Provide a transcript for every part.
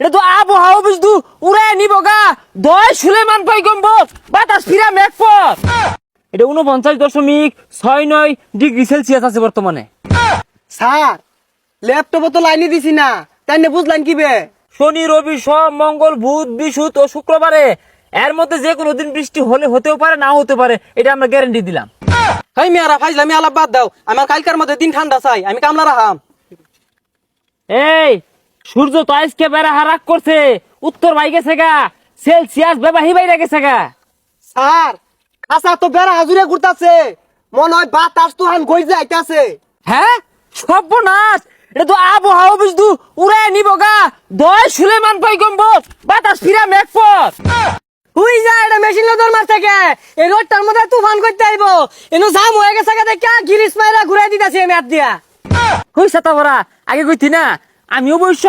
এটা তো আবহাওয়া বুঝদু উড়ে নিব গা। দয় সুলেমান পয়গম্বর বাতাস ফিরা এটা উনপঞ্চাশ দশমিক ছয় নয় ডিগ্রি সেলসিয়াস আছে বর্তমানে। স্যার ল্যাপটপে তো লাইনে দিছি না তাই না বুঝলেন কি বে? শনি রবি সোম মঙ্গল বুধ বিশুত ও শুক্রবারে। এর মধ্যে যে কোনো দিন বৃষ্টি হলে হতেও পারে না হতে পারে এটা আমরা গ্যারান্টি দিলাম। হাই মিয়ারা ফাইজলামি আলাপ বাদ দাও। আমার কালকার মধ্যে দিন ঠান্ডা চাই আমি কামলা রাখাম এই সূর্য তো আজকে বেড়া হারাক করছে। উত্তর বাই গেছে গা। সেলসিয়াস বেবাহি বাইরে গেছে গা। স্যার আচ্ছা তো বেড়া হাজুরে ঘুরতাছে। মনে হয় বাতাস তুহান গই যাইতাছে হ্যাঁ? সর্বনাশ! এটা তো আবহাওয়া বুঝদু উড়ে নিব গা। দয় সুলেমান পয়গম্বর বাতাস ফিরা মেঘপথ হুই যা এটা মেশিন লোডার মার থেকে। এই রোডটার মধ্যে তুফান করতে আইবো। এনো জাম হয়ে গেছে গা দেখা গিরিস মাইরা ঘুরাই দিতাছি আমি দিয়া। হই সাতা ভরা আগে কইতি না। আমি অবশ্য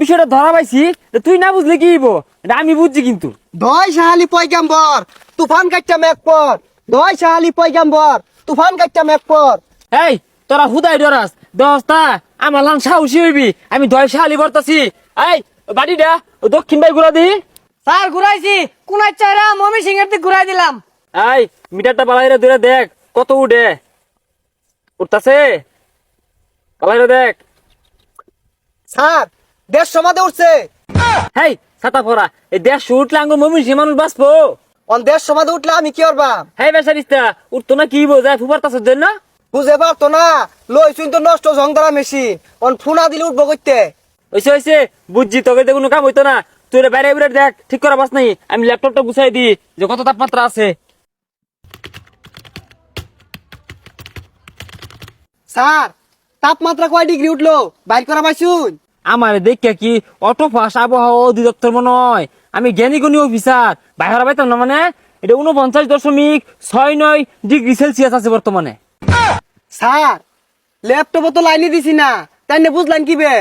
বিষয়টা ধরা পাইছি তুই না বুঝলে কি হইব? এটা আমি বুঝছি কিন্তু। দয় সাহালি পয়গাম্বর তুফান কাটটা মেঘ পর। দয় সাহালি পয়গাম্বর তুফান কাটটা মেঘ পর। এই তোরা হুদাই ডরাস। দশটা আমার লান সাহসী হইবি। আমি দয় শালি বর্তাছি। এই বাড়িটা দক্ষিণ বাই ঘুরা দি। স্যার ঘুরাইছি। কোন চাইরা মমি সিং এর দিক ঘুরাই দিলাম। এই মিটারটা বালাইরে ধরে দেখ কত উঠে। উঠতাছে? বালাইরে দেখ। স্যার দেড়শো মাদে উঠছে। হেই ছাতা পরা এই দেশ উঠলে আঙ্গুর মমিন সে মানুষ বাঁচবো। অন দেড়শো মাদে উঠলে আমি কি করবা? হেই বেসারিস্তা উঠতো না কি বোঝায় ফুবার তাসের জন্য বুঝে পারতো না লই শুন তো নষ্ট ঝংদারা মেশিন অন ফোনা দিলে উঠবো করতে ওইসে ওইসে বুঝছি তোকে কোনো কাম হইতো না। তুই বাইরে বাইরে দেখ ঠিক করা বাস নাই আমি ল্যাপটপটা গুছাই দিই যে কত তাপমাত্রা আছে। স্যার তাপমাত্রা কয় ডিগ্রি উঠল? বাইর করা পাইছুন? আমার দেখে কি অটো ফাস আবহাওয়া অধিদপ্তর মনে হয়? আমি জ্ঞানী গুণী অফিসার বাইরে পাইতাম না মানে? এটা উনপঞ্চাশ দশমিক ছয় নয় ডিগ্রি সেলসিয়াস আছে বর্তমানে। স্যার ল্যাপটপে তো লাইনে দিছি না তাই না বুঝলেন কি বে?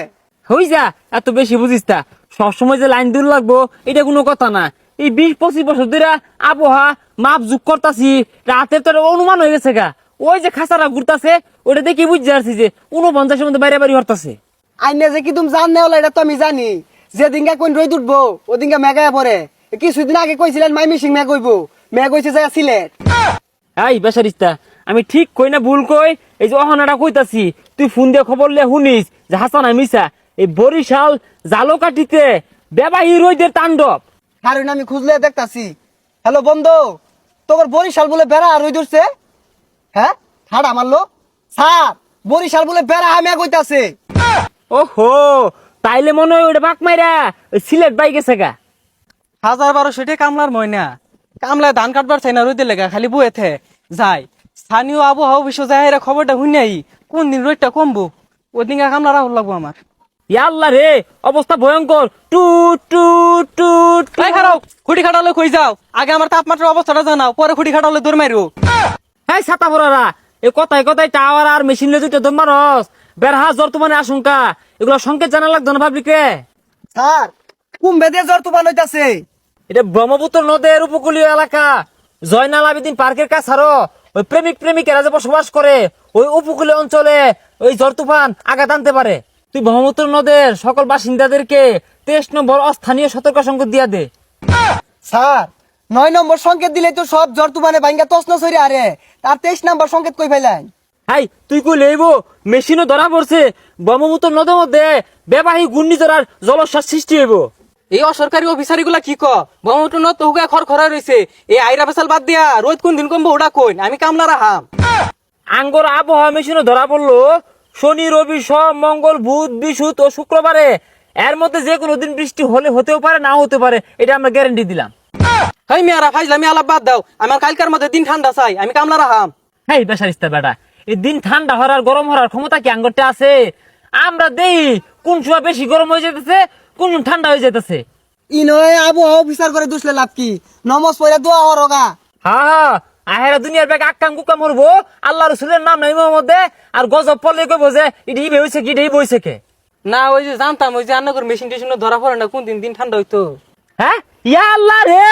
হই যা এত বেশি বুঝিস তা। সবসময় যে লাইন দূর লাগবো এটা কোনো কথা না। এই বিশ পঁচিশ বছর ধরে আবহাওয়া মাপ যুগ করতাছি রাতের তো অনুমান হয়ে গেছে গা। ওই যে খাসারা ঘুরতাছে ওটা দেখি বুঝতে পারছি যে উনপঞ্চাশের মধ্যে বাইরে বাড়ি হরতাছে। আইনে যে কি তুমি জান নেওয়া এটা তো আমি জানি। যেদিনকা কোন রই উঠবো ওদিনকা মেঘায় পরে কিছুদিন আগে কইছিলেন মাই মিশিং মেঘ হইবো। মেঘ হইছে যায় সিলেট। এই বেসারিস্তা আমি ঠিক কই না ভুল কই? এই যে অহনাটা কইতাছি তুই ফোন দিয়ে খবর লে শুনিস যে হাসান মিসা এই বরিশাল জালকাঠিতে বেবাহী রইদের তাণ্ডব। কারণ আমি খুঁজলে দেখতাছি। হ্যালো বন্ধু তোমার বরিশাল বলে বেড়া রই ধরছে হ্যাঁ? ঠাডা মারলো স্যার বরিশাল বলে বেড়া আমি কইতাছে ওহো তাইলে মনে হয় ওটা বাক মাইরা ওই সিলেট বাই গেছে গা। হাজার বারোশো টাকা কামলার ময়না। কামলায় ধান কাটবার চাই না রোদে লেগা খালি বুয়েতে যাই স্থানীয় আবহাওয়া বিশ্ব যায় এরা খবরটা শুনাই কোন দিন রোদটা কমবো? ওই দিন কামলা রাহুল লাগবো আমার। ইয়াল্লা রে অবস্থা ভয়ঙ্কর। টু টু টু টু। খুঁটি খাটালে কই যাও? আগে আমার তাপমাত্রার অবস্থাটা জানাও পরে খুঁটি খাটালে দৌড় মারো হ্যাঁ ছাতা পড়ারা এই কথায় কথায় টাওয়ার আর মেশিন লে দুটো দম মারস বেরহা জ্বর তোমার আশঙ্কা। এগুলো সংকেত জানা লাগতো না পাবলিকে স্যার কুম্ভে দিয়ে জ্বর তুফান হইতাছে? এটা ব্রহ্মপুত্র নদের উপকূলীয় এলাকা। জয়নাল আবেদিন পার্কের কাছারও ওই প্রেমিক প্রেমিকেরা যে বসবাস করে ওই উপকূলীয় অঞ্চলে ওই ঝড় তুফান আঘাত আনতে পারে। তুই ব্রহ্মপুত্র নদের সকল বাসিন্দাদেরকে তেইশ নম্বর অস্থানীয় সতর্ক সংকেত দিয়া দে। স্যার নয় নম্বর সংকেত দিলে তো সব জ্বর তুফানে ভাঙ্গা তসন সরি আরে। তার তেইশ নম্বর সংকেত কই ফেলেন হাই তুই কই লইব? মেশিনও ধরা পড়ছে। ব্রহ্মপুত্র নদের মধ্যে বেবাহী ঘূর্ণিঝড় জলশ্বাস সৃষ্টি হইব। এই অসরকারি অফিসারগুলা কি ক ব্রহ্মপুত্র নদ তো হুগা খর খরা রয়েছে এই আইরা পেশাল বাদ দিয়া রোদ কোন দিন কমবো ওটা কইন? আমি কামলা রাহাম। আঙ্গর আবহাওয়া মেশিনও ধরা পড়ল। শনি রবি সোম মঙ্গল বুধ বিশুত ও শুক্রবারে। এর মধ্যে যে কোনো দিন বৃষ্টি হলে হতেও পারে নাও হতে পারে এটা আমরা গ্যারান্টি দিলাম। হাই মিয়ারা ফাইজলামি আলাপ বাদ দাও। আমার কালকার মধ্যে দিন ঠান্ডা চাই আমি কামলা রাহাম। হেই বেসারিস্তা বেটা এই দিন ঠান্ডা হওয়ার গরম হওয়ার ক্ষমতা কি আঙ্গরটা আছে? আমরা দেই কোন সময় বেশি গরম হয়ে যেতেছে কোন ঠান্ডা হয়ে যেতেছে ই নয় আবহাওয়া অফিসার করে দুসলে লাভ কি? নমস পয়রা দোয়া হরগা হা হা আহেরা দুনিয়ার ব্যাগ আক্কাম কুক্কা মরবো আল্লাহ রসুলের নাম নাই মধ্যে আর গজব পড়লে কইব যে ইডি হইছে কি ইডি বইছে কে? না ওই যে জানতাম ওই যে রান্নাঘর মেশিন টেশিন ধরা পড়ে না কোন দিন দিন ঠান্ডা হইতো। হ্যাঁ? ইয়া আল্লাহ রে!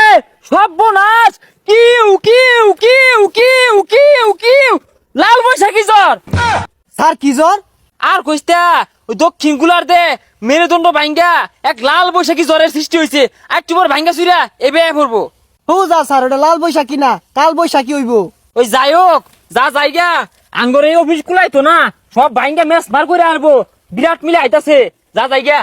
সর্বনাশ! কিউ কিউ কিউ কিউ কিউ কিউ! লাল বৈশাখী জ্বর! স্যার কি জ্বর? আর কইস্তা ওই দক্ষিণগুলার দে মেরুদণ্ড ভাঙ্গা এক লাল বৈশাখী জ্বরের সৃষ্টি হয়েছে একটু পর ভাঙ্গা চুরা এবে পড়ব হু যা স্যার ওটা লাল বৈশাখী না কাল বৈশাখী হইব। ওই যাই হোক যা যাইগা আঙ্গর এই অফিস কুলাই তো না সব ভাঙ্গা ম্যাচ বার করে আনব। বিরাট মিলে আইতাছে যা যাইগা